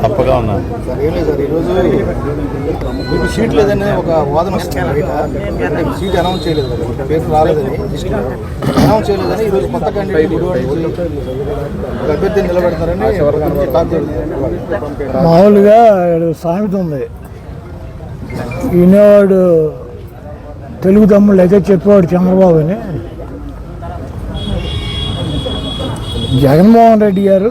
చప్పగా ఉన్నా సార్ ఏం లేదు సార్ ఈరోజు మీకు సీట్ లేదని ఒక వాదన వస్తుంది. బయట అంటే సీట్ అనౌన్స్ చేయలేదు కదా పేరు రాలేదని అనౌన్స్ చేయలేదని ఈరోజు కొత్త క్యాండిడేట్ ఒక అభ్యర్థిని నిలబెడతారని. మామూలుగా సామెత ఉంది. ఈనాడు తెలుగు తమ్ముళ్ళు అయితే చెప్పేవాడు చంద్రబాబు అని. జగన్మోహన్ రెడ్డి గారు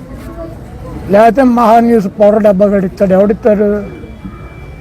లేకపోతే మహా న్యూస్ పౌడర్ డబ్బా గడిస్తాడు ఎవడిస్తాడు?